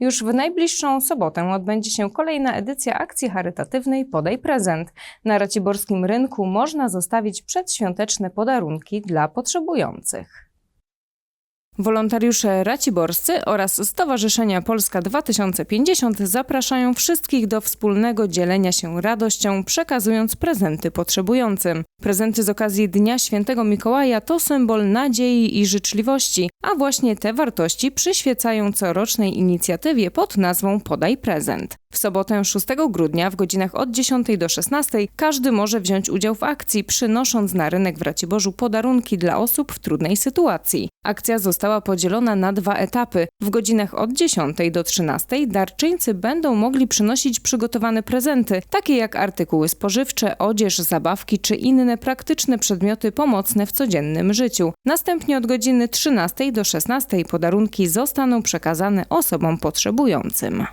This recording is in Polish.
Już w najbliższą sobotę odbędzie się kolejna edycja akcji charytatywnej Podaj Prezent. Na Raciborskim Rynku można zostawić przedświąteczne podarunki dla potrzebujących. Wolontariusze raciborscy oraz Stowarzyszenia Polska 2050 zapraszają wszystkich do wspólnego dzielenia się radością, przekazując prezenty potrzebującym. Prezenty z okazji Dnia Świętego Mikołaja to symbol nadziei i życzliwości, a właśnie te wartości przyświecają corocznej inicjatywie pod nazwą Podaj Prezent. W sobotę 6 grudnia w godzinach od 10 do 16 każdy może wziąć udział w akcji, przynosząc na rynek w Raciborzu podarunki dla osób w trudnej sytuacji. Akcja została podzielona na dwa etapy. W godzinach od 10 do 13 darczyńcy będą mogli przynosić przygotowane prezenty, takie jak artykuły spożywcze, odzież, zabawki czy inne praktyczne przedmioty pomocne w codziennym życiu. Następnie od godziny 13 do 16 podarunki zostaną przekazane osobom potrzebującym.